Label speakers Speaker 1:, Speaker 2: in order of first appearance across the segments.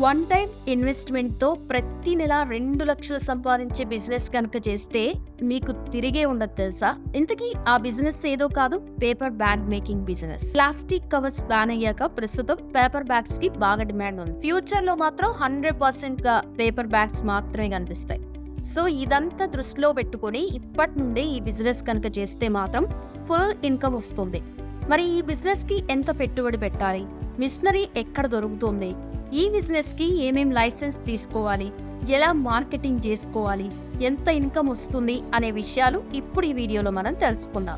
Speaker 1: One time ఇన్వెస్ట్మెంట్తో ప్రతి నెల రెండు లక్షలు సంపాదించే బిజినెస్ కనుక చేస్తే మీకు తిరిగే ఉండదు తెలుసా? ఇంతకీ ఆ బిజినెస్ ఏదో కాదు paper bag making business. Plastic covers ban అయ్యాక ప్రస్తుతం పేపర్ బ్యాగ్స్కి బాగా డిమాండ్ ఉంది. ఫ్యూచర్లో మాత్రం హండ్రెడ్ పర్సెంట్గా పేపర్ బ్యాగ్స్ మాత్రమే కనిపిస్తాయి. సో ఇదంతా దృష్టిలో పెట్టుకొని ఇప్పటి నుండే ఈ బిజినెస్ కనుక చేస్తే మాత్రం ఫుల్ ఇన్కమ్ వస్తుంది. మరి ఈ బిజినెస్కి ఎంత పెట్టుబడి పెట్టాలి? మిషనరీ ఎక్కడ దొరుకుతుంది? ఈ బిజినెస్కి ఏమేం లైసెన్స్ తీసుకోవాలి? ఎలా మార్కెటింగ్ చేసుకోవాలి? ఎంత ఇన్కమ్ వస్తుంది? అనే విషయాలు ఇప్పుడు ఈ వీడియోలో మనం తెలుసుకుందాం.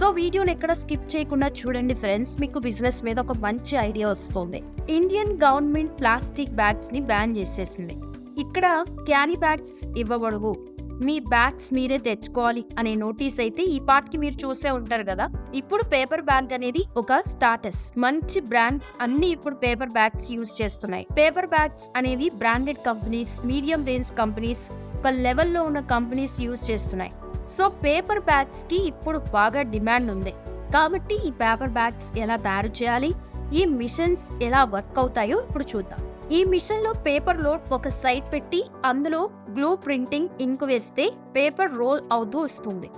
Speaker 1: సో వీడియోని ఎక్కడ స్కిప్ చేయకుండా చూడండి ఫ్రెండ్స్. మీకు బిజినెస్ మీద ఒక మంచి ఐడియా వస్తుంది. ఇండియన్ గవర్నమెంట్ ప్లాస్టిక్ బ్యాగ్స్ని బ్యాన్ చేసేసింది. ఇక్కడ క్యారీ బ్యాగ్స్ ఇవ్వబడవు. మీ బ్యాగ్స్ మీరే తెచ్చుకోవాలి అనే నోటీస్ అయితే ఈ పార్ట్కి మీరు చూసే ఉంటారు కదా. ఇప్పుడు పేపర్ బ్యాగ్ అనేది ఒక స్టాటస్. మంచి బ్రాండ్స్ అన్ని ఇప్పుడు పేపర్ బ్యాగ్స్ యూజ్ చేస్తున్నాయి. పేపర్ బ్యాగ్స్ అనేవి branded companies medium range companies ఒక లెవెల్లో ఉన్న కంపెనీస్ యూజ్ చేస్తున్నాయి. సో పేపర్ బ్యాగ్స్కి ఇప్పుడు బాగా డిమాండ్ ఉంది. కాబట్టి ఈ పేపర్ బ్యాగ్స్ ఎలా తయారు చేయాలి ఈ మిషన్స్ ఎలా వర్క్ అవుతాయో ఇప్పుడు చూద్దాం. ఈ మిషన్లో పేపర్లో ఒక సైడ్ పెట్టి అందులో గ్లూ ప్రింటింగ్ ఇంక్ వేస్తే పేపర్ రోల్ అవుతూ వస్తుంది.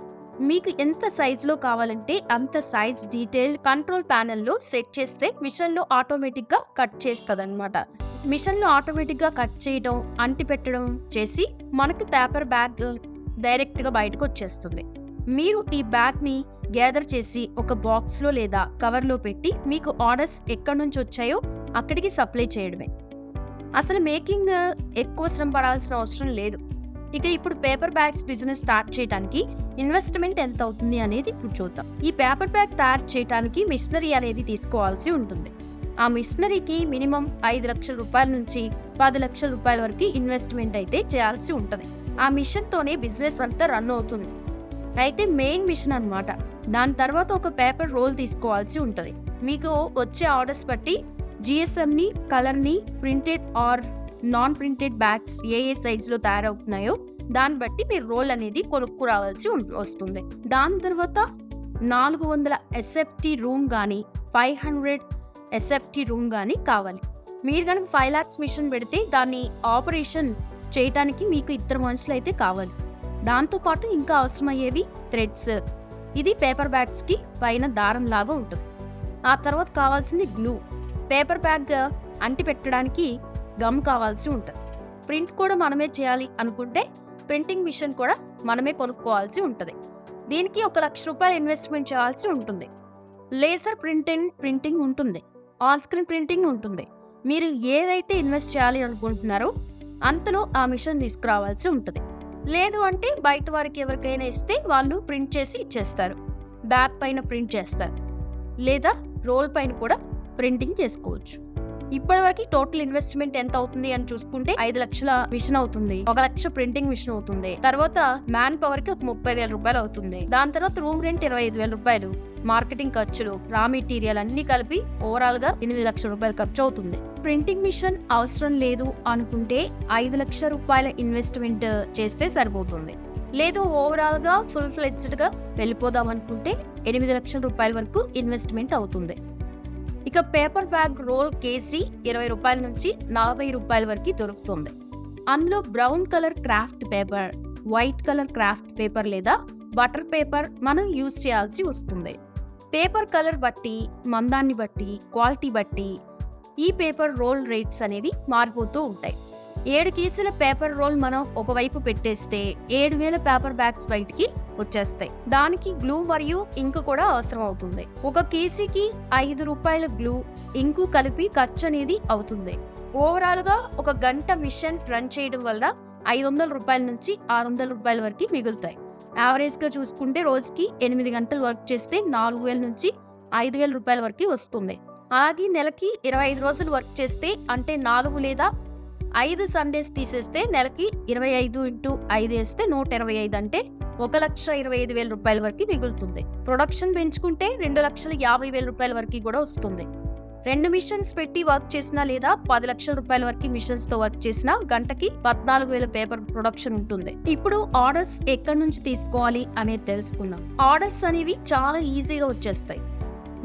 Speaker 1: మీకు ఎంత సైజ్లో కావాలంటే అంత సైజ్ డీటెయిల్ కంట్రోల్ ప్యానెల్లో సెట్ చేస్తే మిషన్లో ఆటోమేటిక్గా కట్ చేస్తుంది అనమాట మిషన్లో ఆటోమేటిక్గా కట్ చేయడం అంటి పెట్టడం చేసి మనకి పేపర్ బ్యాగ్ డైరెక్ట్గా బయటకు వచ్చేస్తుంది. మీరు ఈ బ్యాగ్ని గ్యాదర్ చేసి ఒక బాక్స్లో లేదా కవర్లో పెట్టి మీకు ఆర్డర్స్ ఎక్కడి నుంచి వచ్చాయో అక్కడికి సప్లై చేయడమే. అసలు మేకింగ్ ఎక్కువ శ్రమ పడాల్సిన అవసరం లేదు. ఇక ఇప్పుడు పేపర్ బ్యాగ్స్ బిజినెస్ స్టార్ట్ చేయడానికి ఇన్వెస్ట్మెంట్ ఎంత అవుతుంది అనేది ఇప్పుడు చూద్దాం. ఈ పేపర్ బ్యాగ్ తయారు చేయడానికి మిషనరీ అనేది తీసుకోవాల్సి ఉంటుంది. ఆ మిషనరీకి మినిమం ఐదు లక్షల రూపాయల నుంచి పది లక్షల రూపాయల వరకు ఇన్వెస్ట్మెంట్ అయితే చేయాల్సి ఉంటుంది. ఆ మిషన్తోనే బిజినెస్ అంతా రన్ అవుతుంది. అయితే మెయిన్ మిషన్ అనమాట దాని తర్వాత ఒక పేపర్ రోల్ తీసుకోవాల్సి ఉంటుంది. మీకు వచ్చే ఆర్డర్స్ బట్టి జిఎస్ఎంని కలర్ని printed or non printed bags ఏ ఏ సైజులో తయారవుతున్నాయో దాన్ని బట్టి మీరు రోల్ అనేది కొనుక్కు రావాల్సి వస్తుంది. దాని తర్వాత నాలుగు వందల ఎస్ఎఫ్టీ రూమ్ కానీ ఫైవ్ హండ్రెడ్ ఎస్ఎఫ్టీ రూమ్ కానీ కావాలి. మీరు కనుక ఫైవ్ ల్యాక్స్ మిషన్ పెడితే దాన్ని ఆపరేషన్ చేయటానికి మీకు ఇద్దరు మనుషులు అయితే కావాలి. దాంతోపాటు ఇంకా అవసరమయ్యేవి థ్రెడ్స్ ఇది పేపర్ బ్యాగ్స్కి పైన దారం లాగా ఉంటుంది. ఆ తర్వాత కావాల్సింది గ్లూ పేపర్ బ్యాగ్ అంటి పెట్టడానికి గమ్ కావాల్సి ఉంటుంది. ప్రింట్ కూడా మనమే చేయాలి అనుకుంటే ప్రింటింగ్ మిషన్ కూడా మనమే కొనుక్కోవాల్సి ఉంటుంది. దీనికి ఒక లక్ష రూపాయలు ఇన్వెస్ట్మెంట్ చేయాల్సి ఉంటుంది. లేజర్ ప్రింటింగ్ ప్రింటింగ్ ఉంటుంది. ఆన్ స్క్రీన్ ప్రింటింగ్ ఉంటుంది. మీరు ఏదైతే ఇన్వెస్ట్ చేయాలి అనుకుంటున్నారో అంతలో ఆ మిషన్ తీసుకురావాల్సి ఉంటుంది. లేదు అంటే బయట వారికి ఎవరికైనా ఇస్తే వాళ్ళు ప్రింట్ చేసి ఇచ్చేస్తారు. బ్యాగ్ పైన ప్రింట్ చేస్తారు. లేదా రోల్ పైన కూడా ప్రింటింగ్ చేసుకోవచ్చు. ఇప్పటివరకు టోటల్ ఇన్వెస్ట్మెంట్ ఎంత అవుతుంది అని చూసుకుంటే ఐదు లక్షల మిషన్ అవుతుంది. ఒక లక్ష ప్రింటింగ్ మిషన్ అవుతుంది. తర్వాత మ్యాన్ పవర్కి ఒక ముప్పై వేల రూపాయలు అవుతుంది. దాని తర్వాత రూమ్ రెంట్ ఇరవై ఐదు వేల రూపాయలు. మార్కెటింగ్ ఖర్చులు రా మెటీరియల్ అన్ని కలిపి ఓవరాల్గా ఎనిమిది లక్షల రూపాయలు ఖర్చు అవుతుంది. ప్రింటింగ్ మిషన్ అవసరం లేదు అనుకుంటే ఐదు లక్షల రూపాయల ఇన్వెస్ట్మెంట్ చేస్తే సరిపోతుంది. లేదు ఓవరాల్గా ఫుల్ ఫ్లెడ్జ్డ్గా వెళ్ళిపోదాం అనుకుంటే ఎనిమిది లక్షల రూపాయల వరకు ఇన్వెస్ట్మెంట్ అవుతుంది. ఇక పేపర్ బ్యాగ్ రోల్ కేజీ ఇరవై రూపాయల నుంచి నలభై రూపాయల వరకు దొరుకుతుంది. అందులో brown colour kraft paper white colour kraft paper లేదా బటర్ పేపర్ మనం యూజ్ చేయాల్సి వస్తుంది. పేపర్ కలర్ బట్టి మందాన్ని బట్టి క్వాలిటీ బట్టి ఈ పేపర్ రోల్ రేట్స్ అనేవి మారిపోతూ ఉంటాయి. ఏడు కేసుల పేపర్ రోల్ మనం ఒకవైపు పెట్టేస్తే ఏడు వేల పేపర్ బ్యాగ్స్ బయటికి వచ్చేస్తాయి. దానికి గ్లూ మరియు ఇంకు కూడా అవసరం అవుతుంది. ఒక కేసీకి ఐదు రూపాయల గ్లూ ఇంకు కలిపి ఖర్చు అనేది అవుతుంది. ఓవరాల్గా ఒక గంట మిషన్ రన్ చేయడం వల్ల ఐదు వందల రూపాయల నుంచి ఆరు వందల రూపాయల వరకు మిగులుతాయి. యావరేజ్గా చూసుకుంటే రోజుకి ఎనిమిది గంటలు వర్క్ చేస్తే నాలుగు వేల నుంచి ఐదు వేల రూపాయల వరకు వస్తుంది. అలాగే నెలకి ఇరవై ఐదు రోజులు వర్క్ చేస్తే అంటే నాలుగు లేదా ఐదు సండేస్ తీసేస్తే నెలకి ఇరవై ఐదు ఇంటూ ఐదు వేస్తే నూట ఇరవై ఐదు అంటే ఒక లక్ష ఇరవై ఐదు వేల రూపాయల వరకు మిగులుతుంది. ప్రొడక్షన్ పెంచుకుంటే రెండు లక్షల యాభై వేల రూపాయల వరకు కూడా వస్తుంది. రెండు మిషన్స్ పెట్టి వర్క్ చేసినా లేదా పది లక్షల రూపాయల వరకు మిషన్స్తో వర్క్ చేసినా గంటకి పద్నాలుగు వేల పేపర్ ప్రొడక్షన్ ఉంటుంది. ఇప్పుడు ఆర్డర్స్ ఎక్కడి నుంచి తీసుకోవాలి అనేది తెలుసుకుందాం. ఆర్డర్స్ అనేవి చాలా ఈజీగా వచ్చేస్తాయి.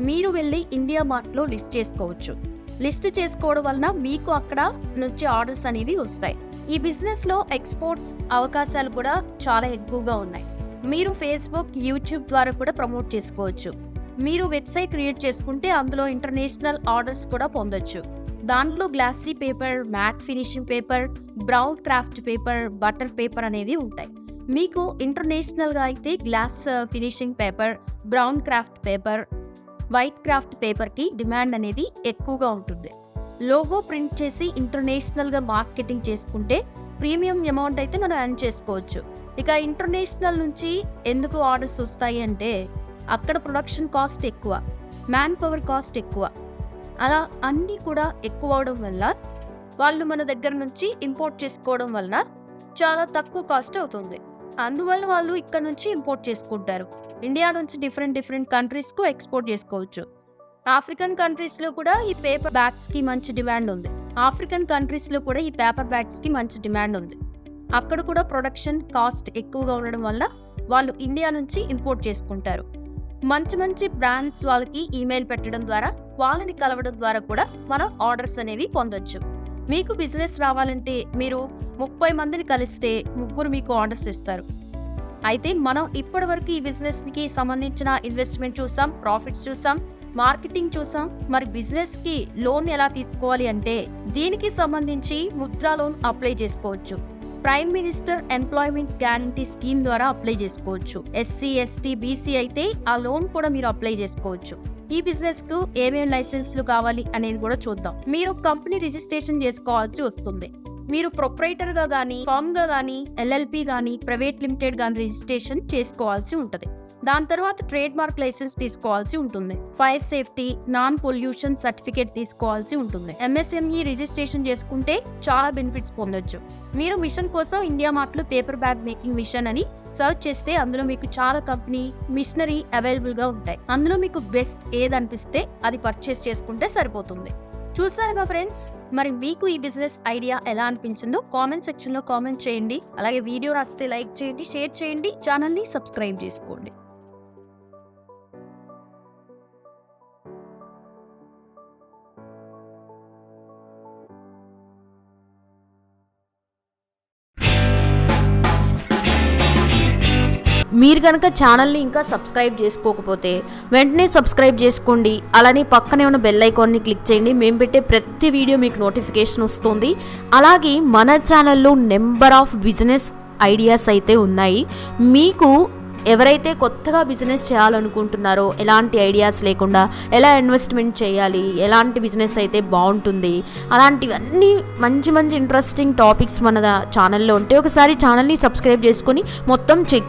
Speaker 1: మీరు వెళ్ళి ఇండియా మార్ట్లో లిస్ట్ చేసుకోవచ్చు. లిస్ట్ చేసుకోవడం వలన మీకు అక్కడ నుంచి ఆర్డర్స్ అనేవి వస్తాయి. ఈ బిజినెస్లో ఎక్స్పోర్ట్స్ అవకాశాలు కూడా చాలా ఎక్కువగా ఉన్నాయి. మీరు ఫేస్బుక్ యూట్యూబ్ ద్వారా కూడా ప్రమోట్ చేసుకోవచ్చు. మీరు వెబ్సైట్ క్రియేట్ చేసుకుంటే అందులో ఇంటర్నేషనల్ ఆర్డర్స్ కూడా పొందొచ్చు. దాంట్లో glossy paper matte finishing paper brown craft paper butter paper అనేవి ఉంటాయి. మీకు ఇంటర్నేషనల్గా అయితే glass finishing paper brown craft paper white craft పేపర్కి డిమాండ్ అనేది ఎక్కువగా ఉంటుంది. లోగో ప్రింట్ చేసి ఇంటర్నేషనల్గా మార్కెటింగ్ చేసుకుంటే ప్రీమియం అమౌంట్ అయితే మనం ఎర్న్ చేసుకోవచ్చు. ఇక ఇంటర్నేషనల్ నుంచి ఎందుకు ఆర్డర్స్ వస్తాయి అంటే అక్కడ ప్రొడక్షన్ కాస్ట్ ఎక్కువ మ్యాన్ పవర్ కాస్ట్ ఎక్కువ. అలా అన్నీ కూడా ఎక్కువ అవడం వల్ల వాళ్ళు మన దగ్గర నుంచి ఇంపోర్ట్ చేసుకోవడం వలన చాలా తక్కువ కాస్ట్ అవుతుంది. అందువల్ల వాళ్ళు ఇక్కడ నుంచి ఇంపోర్ట్ చేసుకుంటారు. ఇండియా నుంచి డిఫరెంట్ డిఫరెంట్ కంట్రీస్కు ఎక్స్పోర్ట్ చేసుకోవచ్చు. ఆఫ్రికన్ కంట్రీస్లో కూడా ఈ పేపర్ బ్యాగ్స్కి మంచి డిమాండ్ ఉంది. ఆఫ్రికన్ కంట్రీస్లో కూడా ఈ పేపర్ బ్యాగ్స్కి మంచి డిమాండ్ ఉంది. అక్కడ కూడా ప్రొడక్షన్ కాస్ట్ ఎక్కువగా ఉండడం వల్ల వాళ్ళు ఇండియా నుంచి ఇంపోర్ట్ చేసుకుంటారు. మంచి మంచి బ్రాండ్స్ వాళ్ళకి ఈమెయిల్ పెట్టడం ద్వారా వాళ్ళని కలవడం ద్వారా కూడా మనం ఆర్డర్స్ అనేవి పొందొచ్చు. మీకు బిజినెస్ రావాలంటే మీరు ముప్పై మందిని కలిస్తే ముగ్గురు మీకు ఆర్డర్స్ ఇస్తారు. అయితే మనం ఇప్పటివరకు ఈ బిజినెస్కి సంబంధించిన ఇన్వెస్ట్మెంట్ చూసాం ప్రాఫిట్స్ చూసాం మార్కెటింగ్ చూసాం. మరి బిజినెస్కి లోన్ ఎలా తీసుకోవాలి అంటే దీనికి సంబంధించి ముద్రా లోన్ అప్లై చేసుకోవచ్చు. Prime minister employment guarantee scheme ద్వారా అప్లై చేసుకోవచ్చు. ఎస్సీ ఎస్టీ బీసీ అయితే ఆ లోన్ కూడా మీరు అప్లై చేసుకోవచ్చు. ఈ బిజినెస్కు ఏమేమి లైసెన్స్లు కావాలి అనేది కూడా చూద్దాం. మీరు కంపెనీ రిజిస్ట్రేషన్ చేసుకోవాల్సి వస్తుంది. మీరు ప్రొపరేటర్గా గానీ ఫామ్గా గానీ ఎల్ఎల్పి గానీ ప్రైవేట్ లిమిటెడ్ గానీ రిజిస్ట్రేషన్ చేసుకోవాల్సి ఉంటుంది. దాని తర్వాత ట్రేడ్ మార్క్ లైసెన్స్ తీసుకోవాల్సి ఉంటుంది. Fire safety non pollution certificate తీసుకోవాల్సి ఉంటుంది. ఎంఎస్ఎంఈ రిజిస్ట్రేషన్ చేసుకుంటే చాలా బెనిఫిట్స్ పొందొచ్చు. మీరు మిషన్ కోసం ఇండియా మార్ట్లో పేపర్ బ్యాగ్ మేకింగ్ మిషన్ అని సర్చ్ చేస్తే అందులో మీకు చాలా కంపెనీ మిషనరీ అవైలబుల్గా ఉంటాయి. అందులో మీకు బెస్ట్ ఏది అనిపిస్తే అది పర్చేస్ చేసుకుంటే సరిపోతుంది. చూసారుగా ఫ్రెండ్స్? మరి మీకు ఈ బిజినెస్ ఐడియా ఎలా అనిపించిందో కామెంట్ సెక్షన్లో కామెంట్ చేయండి. అలాగే వీడియో రాస్తే లైక్ చేయండి షేర్ చేయండి ఛానల్ని సబ్స్క్రైబ్ చేసుకోండి.
Speaker 2: మీరు కనుక ఛానల్ని ఇంకా సబ్స్క్రైబ్ చేసుకోకపోతే వెంటనే సబ్స్క్రైబ్ చేసుకోండి. అలానే పక్కనే ఉన్న బెల్ ఐకాన్ని క్లిక్ చేయండి. మేము పెట్టే ప్రతి వీడియో మీకు నోటిఫికేషన్ వస్తుంది. అలాగే మన ఛానల్లో నెంబర్ ఆఫ్ బిజినెస్ ఐడియాస్ అయితే ఉన్నాయి. మీకు ఎవరైతే కొత్తగా బిజినెస్ చేయాలనుకుంటున్నారో ఎలాంటి ఐడియాస్ లేకుండా ఎలా ఇన్వెస్ట్మెంట్ చేయాలి ఎలాంటి బిజినెస్ అయితే బాగుంటుంది అలాంటివన్నీ మంచి మంచి ఇంట్రెస్టింగ్ టాపిక్స్ మన ఛానల్లో ఉంటే ఒకసారి ఛానల్ని సబ్స్క్రైబ్ చేసుకొని మొత్తం చెక్